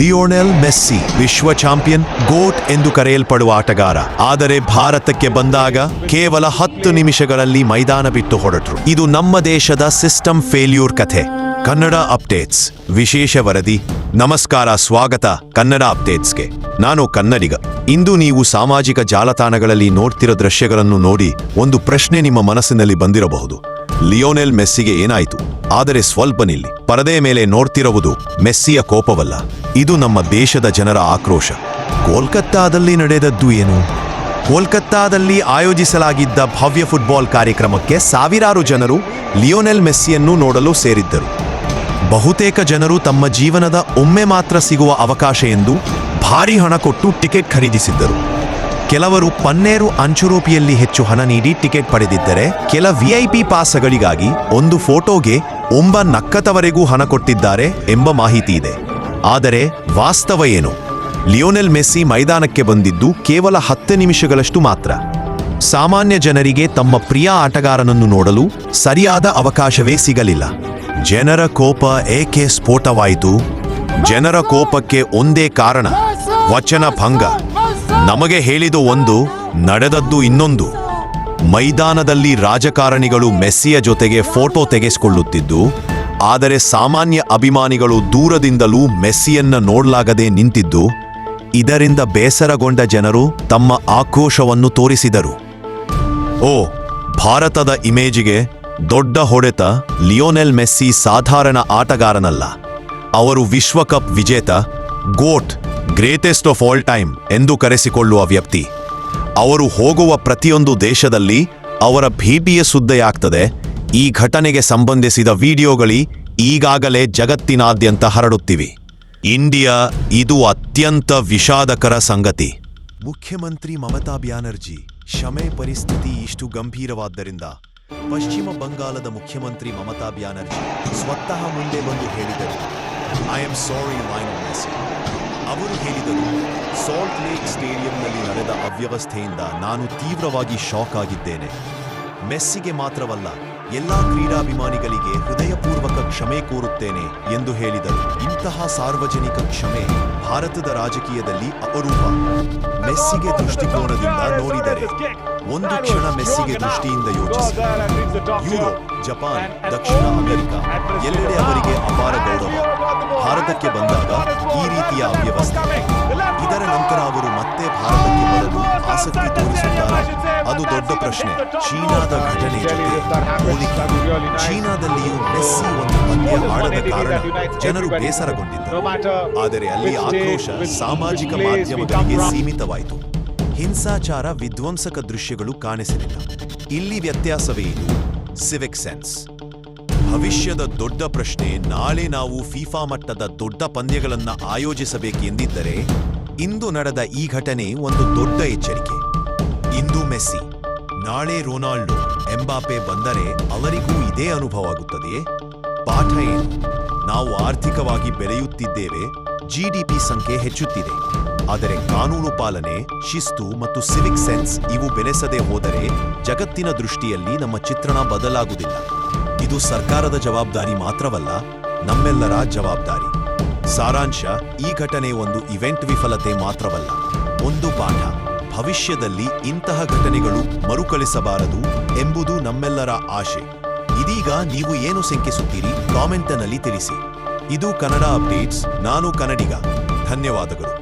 Lionel Messi, ವಿಶ್ವ champion, ಗೋಟ್ ಎಂದು ಕರೆಯಲ್ಪಡುವ ಆಟಗಾರ. ಆದರೆ ಭಾರತಕ್ಕೆ ಬಂದಾಗ ಕೇವಲ ಹತ್ತು ನಿಮಿಷಗಳಲ್ಲಿ ಮೈದಾನ ಬಿಟ್ಟು ಹೊರಟರು. ಇದು ನಮ್ಮ ದೇಶದ ಸಿಸ್ಟಮ್ ಫೇಲ್ಯೂರ್ ಕಥೆ. ಕನ್ನಡ ಅಪ್ಡೇಟ್ಸ್. ವಿಶೇಷ ವರದಿ. ನಮಸ್ಕಾರ, ಸ್ವಾಗತ ಕನ್ನಡ ಅಪ್ಡೇಟ್ಸ್ಗೆ. ನಾನು ಕನ್ನಡಿಗ. ಇಂದು ನೀವು ಸಾಮಾಜಿಕ ಜಾಲತಾಣಗಳಲ್ಲಿ ನೋಡ್ತಿರೋ ದೃಶ್ಯಗಳನ್ನು ನೋಡಿ ಒಂದು ಪ್ರಶ್ನೆ ನಿಮ್ಮ ಮನಸ್ಸಿನಲ್ಲಿ ಬಂದಿರಬಹುದು. ಲಿಯೋನೆಲ್ ಮೆಸ್ಸಿಗೆ ಏನಾಯಿತು? ಆದರೆ ಸ್ವಲ್ಪ ನಿಲ್ಲಿ. ಪರದೆಯ ಮೇಲೆ ನೋಡ್ತಿರುವುದು ಮೆಸ್ಸಿಯ ಕೋಪವಲ್ಲ. ಇದು ನಮ್ಮ ದೇಶದ ಜನರ ಆಕ್ರೋಶ. ಕೋಲ್ಕತ್ತಾದಲ್ಲಿ ನಡೆದದ್ದು ಏನು? ಕೋಲ್ಕತ್ತಾದಲ್ಲಿ ಆಯೋಜಿಸಲಾಗಿದ್ದ ಭವ್ಯ ಫುಟ್ಬಾಲ್ ಕಾರ್ಯಕ್ರಮಕ್ಕೆ ಸಾವಿರಾರು ಜನರು ಲಿಯೋನೆಲ್ ಮೆಸ್ಸಿಯನ್ನು ನೋಡಲು ಸೇರಿದ್ದರು. ಬಹುತೇಕ ಜನರು ತಮ್ಮ ಜೀವನದ ಒಮ್ಮೆ ಮಾತ್ರ ಸಿಗುವ ಅವಕಾಶ ಎಂದು ಭಾರಿ ಹಣ ಕೊಟ್ಟು ಟಿಕೆಟ್ ಖರೀದಿಸಿದ್ದರು. ಕೆಲವರು ಪನ್ನೇರು ಅಂಚುರೂಪಿಯಲ್ಲಿ ಹೆಚ್ಚು ಹಣ ನೀಡಿ ಟಿಕೆಟ್ ಪಡೆದಿದ್ದರೆ, ಕೆಲ ವಿಐಪಿ ಪಾಸ್ಗಳಿಗಾಗಿ ಒಂದು ಫೋಟೋಗೆ ಒಂಬ ನಕ್ಕತವರೆಗೂ ಹಣ ಕೊಟ್ಟಿದ್ದಾರೆ ಎಂಬ ಮಾಹಿತಿ ಇದೆ. ಆದರೆ ವಾಸ್ತವ ಏನು? ಲಿಯೋನೆಲ್ ಮೆಸ್ಸಿ ಮೈದಾನಕ್ಕೆ ಬಂದಿದ್ದು ಕೇವಲ ಹತ್ತು ನಿಮಿಷಗಳಷ್ಟು ಮಾತ್ರ. ಸಾಮಾನ್ಯ ಜನರಿಗೆ ತಮ್ಮ ಪ್ರಿಯ ಆಟಗಾರನನ್ನು ನೋಡಲು ಸರಿಯಾದ ಅವಕಾಶವೇ ಸಿಗಲಿಲ್ಲ. ಜನರ ಕೋಪ ಏಕೆ ಸ್ಫೋಟವಾಯಿತು? ಜನರ ಕೋಪಕ್ಕೆ ಒಂದೇ ಕಾರಣ, ವಚನ ಭಂಗ. ನಮಗೆ ಹೇಳಿದ ಒಂದು, ನಡೆದದ್ದು ಇನ್ನೊಂದು. ಮೈದಾನದಲ್ಲಿ ರಾಜಕಾರಣಿಗಳು ಮೆಸ್ಸಿಯ ಜೊತೆಗೆ ಫೋಟೋ ತೆಗೆಸಿಕೊಳ್ಳುತ್ತಿದ್ದು, ಆದರೆ ಸಾಮಾನ್ಯ ಅಭಿಮಾನಿಗಳು ದೂರದಿಂದಲೂ ಮೆಸ್ಸಿಯನ್ನ ನೋಡಲಾಗದೆ ನಿಂತಿದ್ದು, ಇದರಿಂದ ಬೇಸರಗೊಂಡ ಜನರು ತಮ್ಮ ಆಕ್ರೋಶವನ್ನು ತೋರಿಸಿದರು. ಓ, ಭಾರತದ ಇಮೇಜಿಗೆ ದೊಡ್ಡ ಹೊಡೆತ ಲಿಯೋನೆಲ್ ಮೆಸ್ಸಿ ಸಾಧಾರಣ ಆಟಗಾರನಲ್ಲ. ಅವರು ವಿಶ್ವಕಪ್ ವಿಜೇತ, goat, greatest of all time ಎಂದು ಕರೆಸಿಕೊಳ್ಳುವ ವ್ಯಕ್ತಿ. ಅವರು ಹೋಗುವ ಪ್ರತಿಯೊಂದು ದೇಶದಲ್ಲಿ ಅವರ ಭೇಟಿಯ ಸುದ್ದಿಯಾಗ್ತದೆ. ಈ ಘಟನೆಗೆ ಸಂಬಂಧಿಸಿದ ವಿಡಿಯೋಗಳಿ ಈಗಾಗಲೇ ಜಗತ್ತಿನಾದ್ಯಂತ ಹರಡುತ್ತಿವೆ. ಇಂಡಿಯಾ ಇದು ಅತ್ಯಂತ ವಿಷಾದಕರ ಸಂಗತಿ. ಮುಖ್ಯಮಂತ್ರಿ ಮಮತಾ ಬ್ಯಾನರ್ಜಿ, ಕ್ಷಮೆ ಪರಿಸ್ಥಿತಿ ಇಷ್ಟು ಗಂಭೀರವಾದ್ದರಿಂದ ಪಶ್ಚಿಮ ಬಂಗಾಳದ ಮುಖ್ಯಮಂತ್ರಿ ಮಮತಾ ಬ್ಯಾನರ್ಜಿ ಸ್ವತಃ ಮುಂದೆ ಬಂದು ಹೇಳಿದರು. ಐ ಆಮ್ ಸಾರಿ ಮೆಸ್ಸಿ ಅವರು ಹೇಳಿದರು, ಸಾಲ್ಟ್ ಲೇಕ್ ಸ್ಟೇಡಿಯಂನಲ್ಲಿ ನಡೆದ ಅವ್ಯವಸ್ಥೆಯಿಂದ ನಾನು ತೀವ್ರವಾಗಿ ಶಾಕ್ ಆಗಿದ್ದೇನೆ. ಮೆಸ್ಸಿಗೆ ಮಾತ್ರವಲ್ಲ, ಎಲ್ಲಾ ಕ್ರೀಡಾಭಿಮಾನಿಗಳಿಗೆ ಹೃದಯಪೂರ್ವಕ ಕ್ಷಮೆ ಕೋರುತ್ತೇನೆ ಎಂದು ಹೇಳಿದರು. ಇಂತಹ ಸಾರ್ವಜನಿಕ ಕ್ಷಮೆ ಭಾರತದ ರಾಜಕೀಯದಲ್ಲಿ ಅಪರೂಪ. ಮೆಸ್ಸಿಗೆ ದೃಷ್ಟಿಕೋನದಿಂದ ನೋಡಿದರೆ, ಒಂದು ಕ್ಷಣ ಮೆಸ್ಸಿಗೆ ದೃಷ್ಟಿಯಿಂದ ಯೋಚಿಸಿ ಯುರೋಪ್, ಜಪಾನ್, ದಕ್ಷಿಣ ಅಮೆರಿಕ ಎಲ್ಲೆಡೆ ಅವರಿಗೆ ಅಪಾರ ಗೌರವ. ಭಾರತಕ್ಕೆ ಬಂದಾಗ ಈ ರೀತಿಯ ಅವ್ಯವಸ್ಥೆ. ಇದರ ನಂತರ ಅವರು ಮತ್ತೆ ಭಾರತಕ್ಕೆ ಬರಲು ಆಸಕ್ತಿ ಅದು ದೊಡ್ಡ ಪ್ರಶ್ನೆ. ಚೀನಾದ ಘಟನೆ ಚೀನಾದಲ್ಲಿಯೂ ಮೆಸ್ಸಿ ಒಂದು ಪಂದ್ಯ ಆಡದ ಕಾರಣ ಜನರು ಬೇಸರಗೊಂಡಿದ್ದರು. ಆದರೆ ಅಲ್ಲಿ ಆಕ್ರೋಶ ಸಾಮಾಜಿಕ ಮಾಧ್ಯಮಗಳಿಗೆ ಸೀಮಿತವಾಯಿತು. ಹಿಂಸಾಚಾರ, ವಿಧ್ವಂಸಕ ದೃಶ್ಯಗಳು ಕಾಣಿಸಲಿಲ್ಲ ಇಲ್ಲಿ ವ್ಯತ್ಯಾಸವೇ ಇದು ಸಿವಿಕ್ ಸೆನ್ಸ್ ಭವಿಷ್ಯದ ದೊಡ್ಡ ಪ್ರಶ್ನೆ, ನಾಳೆ ನಾವು ಫಿಫಾ ಮಟ್ಟದ ದೊಡ್ಡ ಪಂದ್ಯಗಳನ್ನು ಆಯೋಜಿಸಬೇಕೆಂದಿದ್ದರೆ ಇಂದು ನಡೆದ ಈ ಘಟನೆ ಒಂದು ದೊಡ್ಡ ಎಚ್ಚರಿಕೆ. ಇಂದು ಮೆಸ್ಸಿ. ನಾಳೆ ರೊನಾಲ್ಡೋ, ಎಂಬಾಪೆ ಬಂದರೆ ಅವರಿಗೂ ಇದೇ ಅನುಭವವಾಗುತ್ತದೆಯೇ ಪಾಠ ಏನು? ನಾವು ಆರ್ಥಿಕವಾಗಿ ಬೆಳೆಯುತ್ತಿದ್ದೇವೆ ಜಿಡಿಪಿ ಸಂಖ್ಯೆ ಹೆಚ್ಚುತ್ತಿದೆ. ಆದರೆ ಕಾನೂನು ಪಾಲನೆ, ಶಿಸ್ತು ಮತ್ತು ಸಿವಿಕ್ ಸೆನ್ಸ್ ಇವು ಬೆಳೆಸದೆ ಹೋದರೆ ಜಗತ್ತಿನ ದೃಷ್ಟಿಯಲ್ಲಿ ನಮ್ಮ ಚಿತ್ರಣ ಬದಲಾಗುವುದಿಲ್ಲ. ಇದು ಸರ್ಕಾರದ ಜವಾಬ್ದಾರಿ ಮಾತ್ರವಲ್ಲ, ನಮ್ಮೆಲ್ಲರ ಜವಾಬ್ದಾರಿ. ಸಾರಾಂಶ, ಈ ಘಟನೆ ಒಂದು ಇವೆಂಟ್ ವಿಫಲತೆ ಮಾತ್ರವಲ್ಲ, ಒಂದು ಪಾಠ. ಭವಿಷ್ಯದಲ್ಲಿ ಇಂತಹ ಘಟನೆಗಳು ಮರುಕಳಿಸಬಾರದು ಎಂಬುದು ನಮ್ಮೆಲ್ಲರ ಆಶೆ. ಇದೀಗ ನೀವು ಏನು ಶಂಕಿಸುತ್ತೀರಿ? ಕಾಮೆಂಟ್ನಲ್ಲಿ ತಿಳಿಸಿ. ಇದು ಕನ್ನಡ ಅಪ್ಡೇಟ್ಸ್, ನಾನು ಕನ್ನಡಿಗ. ಧನ್ಯವಾದಗಳು.